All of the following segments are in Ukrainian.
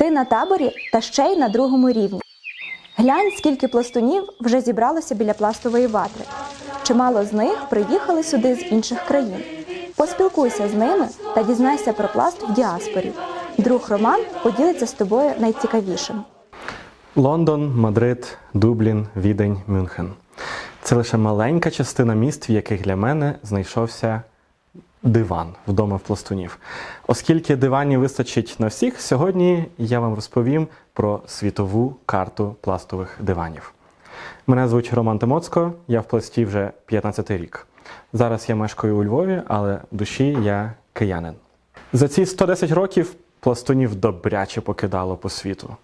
Ти на таборі та ще й на другому рівні. Глянь, скільки пластунів вже зібралося біля пластової ватри. Чимало з них приїхали сюди з інших країн. Поспілкуйся з ними та дізнайся про пласт в діаспорі. Друг Роман поділиться з тобою найцікавішим. Лондон, Мадрид, Дублін, Відень, Мюнхен. Це лише маленька частина міст, в яких для мене знайшовся диван вдома в пластунів. Оскільки диванів вистачить на всіх, сьогодні я вам розповім про світову карту пластових диванів. Мене звуть Роман Тимоцько, я в пласті вже 15 рік. Зараз я мешкаю у Львові, але в душі я киянин. За ці 110 років пластунів добряче покидало по світу.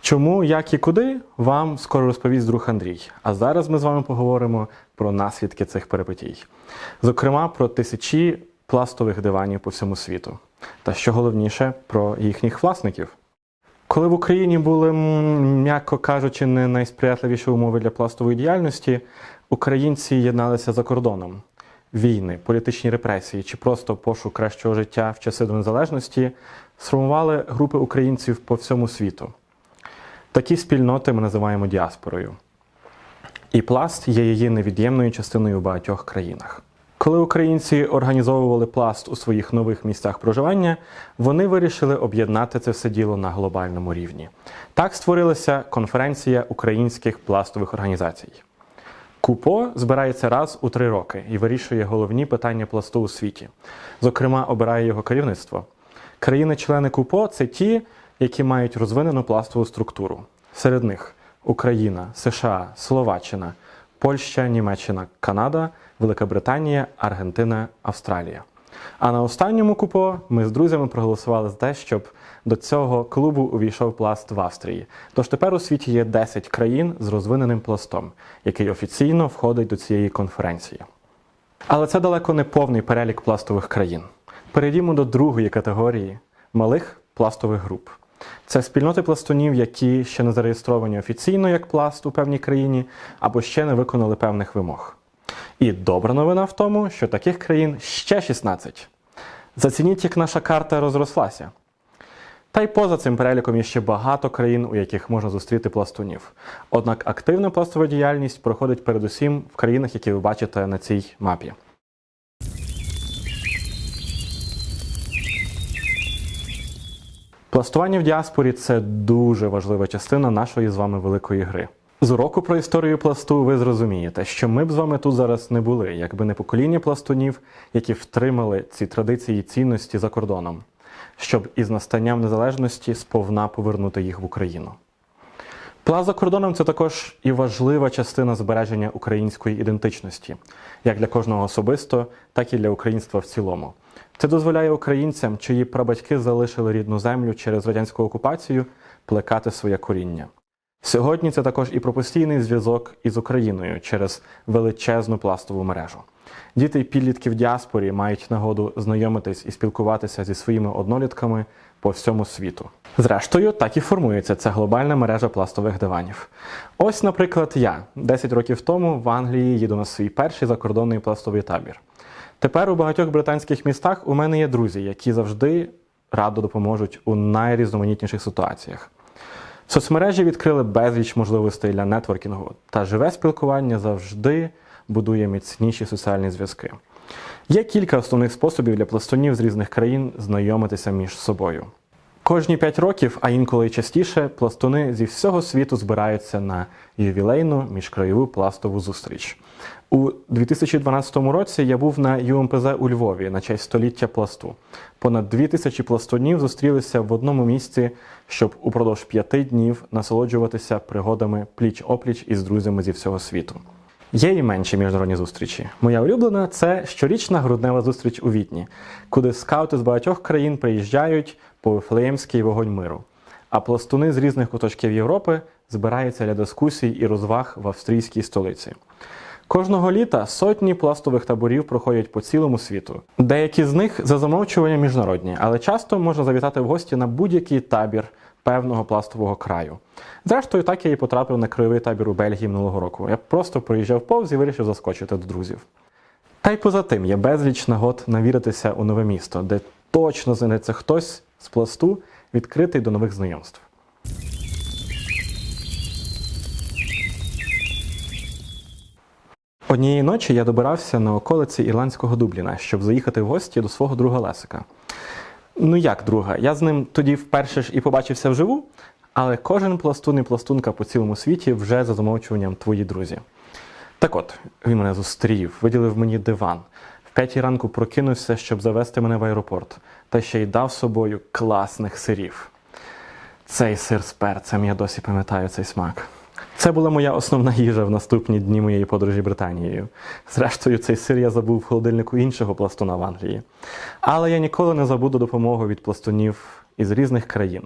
Чому, як і куди, вам скоро розповість друг Андрій. А зараз ми з вами поговоримо про наслідки цих перипетій. Зокрема, про тисячі пластових диванів по всьому світу. Та що головніше, про їхніх власників. Коли в Україні були, м'яко кажучи, не найсприятливіші умови для пластової діяльності, українці єдналися за кордоном. Війни, політичні репресії чи просто пошук кращого життя в часи до незалежності сформували групи українців по всьому світу. Такі спільноти ми називаємо діаспорою. І пласт є її невід'ємною частиною у багатьох країнах. Коли українці організовували пласт у своїх нових місцях проживання, вони вирішили об'єднати це все діло на глобальному рівні. Так створилася конференція українських пластових організацій. КУПО збирається раз у три роки і вирішує головні питання пласту у світі. Зокрема, обирає його керівництво. Країни-члени КУПО це ті, які мають розвинену пластову структуру. Серед них Україна, США, Словаччина, Польща, Німеччина, Канада, Велика Британія, Аргентина, Австралія. А на останньому КУПО ми з друзями проголосували за те, щоб до цього клубу увійшов пласт в Австрії. Тож тепер у світі є 10 країн з розвиненим пластом, який офіційно входить до цієї конференції. Але це далеко не повний перелік пластових країн. Перейдімо до другої категорії малих пластових груп. Це спільноти пластунів, які ще не зареєстровані офіційно як пласт у певній країні або ще не виконали певних вимог. І добра новина в тому, що таких країн ще 16. Зацініть, як наша карта розрослася. Та й поза цим переліком є ще багато країн, у яких можна зустріти пластунів. Однак активна пластова діяльність проходить передусім в країнах, які ви бачите на цій мапі. Пластування в діаспорі це дуже важлива частина нашої з вами великої гри. З уроку про історію пласту ви зрозумієте, що ми б з вами тут зараз не були, якби не покоління пластунів, які втримали ці традиції і цінності за кордоном, щоб із настанням незалежності сповна повернути їх в Україну. Пласт за кордоном це також і важлива частина збереження української ідентичності, як для кожного особисто, так і для українства в цілому. Це дозволяє українцям, чиї прабатьки залишили рідну землю через радянську окупацію, плекати своє коріння. Сьогодні це також і про постійний зв'язок із Україною через величезну пластову мережу. Діти і підлітки в діаспорі мають нагоду знайомитись і спілкуватися зі своїми однолітками по всьому світу. Зрештою, так і формується ця глобальна мережа пластових диванів. Ось, наприклад, я 10 років тому в Англії їду на свій перший закордонний пластовий табір. Тепер у багатьох британських містах у мене є друзі, які завжди радо допоможуть у найрізноманітніших ситуаціях. Соцмережі відкрили безліч можливостей для нетворкінгу, та живе спілкування завжди будує міцніші соціальні зв'язки. Є кілька основних способів для пластунів з різних країн знайомитися між собою. Кожні 5 років, а інколи частіше, пластуни зі всього світу збираються на ювілейну міжкраєву пластову зустріч. У 2012 році я був на ЮМПЗ у Львові на честь століття пласту. Понад дві тисячі пластунів зустрілися в одному місці, щоб упродовж п'яти днів насолоджуватися пригодами пліч-опліч із друзями зі всього світу. Є і менші міжнародні зустрічі. Моя улюблена це щорічна груднева зустріч у Відні, куди скаути з багатьох країн приїжджають по Вифлеємський вогонь миру. А пластуни з різних куточків Європи збираються для дискусій і розваг в австрійській столиці. Кожного літа сотні пластових таборів проходять по цілому світу. Деякі з них за замовчуванням міжнародні, але часто можна завітати в гості на будь-який табір певного пластового краю. Зрештою, так я і потрапив на краєвий табір у Бельгії минулого року. Я просто проїжджав повз і вирішив заскочити до друзів. Та й поза тим є безліч нагод навіритися у нове місто, де точно знайдеться хтось з пласту, відкритий до нових знайомств. Однієї ночі я добирався на околиці ірландського Дубліна, щоб заїхати в гості до свого друга Лесика. Ну як друга? Я з ним тоді вперше ж і побачився вживу, але кожен пластун і пластунка по цілому світі вже за замовчуванням твої друзі. Так от, він мене зустрів, виділив мені диван. П'ятій ранку прокинувся, щоб завести мене в аеропорт, та ще й дав собою класних сирів. Цей сир з перцем, я досі пам'ятаю цей смак. Це була моя основна їжа в наступні дні моєї подорожі Британією. Зрештою, цей сир я забув в холодильнику іншого пластуна в Англії. Але я ніколи не забуду допомогу від пластунів із різних країн.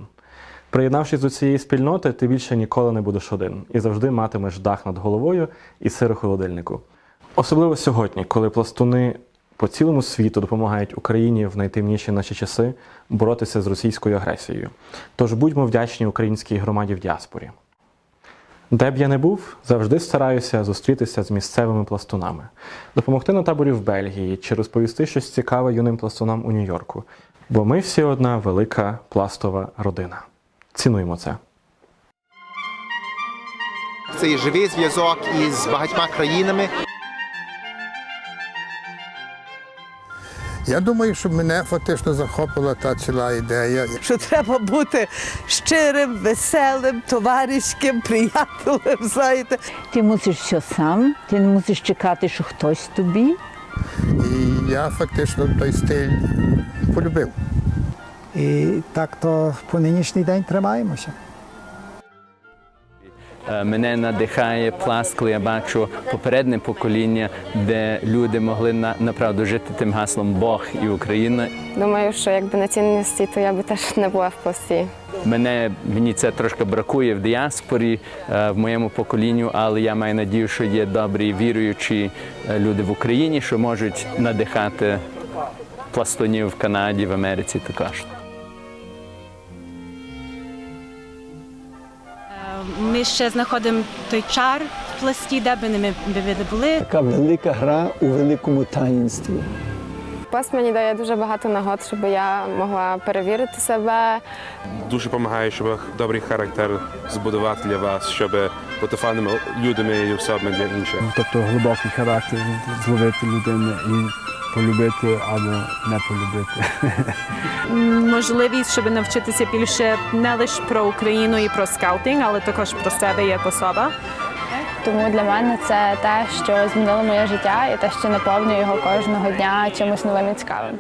Приєднавшись до цієї спільноти, ти більше ніколи не будеш один і завжди матимеш дах над головою і сир у холодильнику. Особливо сьогодні, коли пластуни по цілому світу допомагають Україні в найтемніші наші часи боротися з російською агресією. Тож будьмо вдячні українській громаді в діаспорі. Де б я не був, завжди стараюся зустрітися з місцевими пластунами, допомогти на таборі в Бельгії чи розповісти щось цікаве юним пластунам у Нью-Йорку. Бо ми всі одна велика пластова родина. Цінуємо це. Це є живий зв'язок із багатьма країнами. Я думаю, що мене фактично захопила та ціла ідея. що треба бути щирим, веселим, товариським, приятелем, знаєте. Ти мусиш все сам, ти не мусиш чекати, що хтось тобі. І я фактично той стиль полюбив. І так то по нинішній день тримаємося. Е, Мене надихає пласт, коли я бачу попереднє покоління, де люди могли на направду жити тим гаслом Бог і Україна. Думаю, що якби на цінності, то я би теж не була в пласті. Мене мені це трошки бракує в діаспорі е, в моєму поколінню, але я маю надію, що є добрі віруючі е, люди в Україні, що можуть надихати пластунів в Канаді, в Америці також. Ми ще знаходимо той чар в пласті, де би не ми не були. Така велика гра у великому таїнстві. Пласт мені дає дуже багато нагод, щоб я могла перевірити себе. дуже допомагає, щоб добрий характер збудувати для вас, щоб бути файними людьми і особами для інших. Тобто глибокий характер зловити людину і полюбити або не полюбити. Можливість, щоб навчитися більше не лише про Україну і про скаутинг, але також про себе як особа. Тому для мене це те, що змінило моє життя і те, що наповнює його кожного дня чимось новим і цікавим.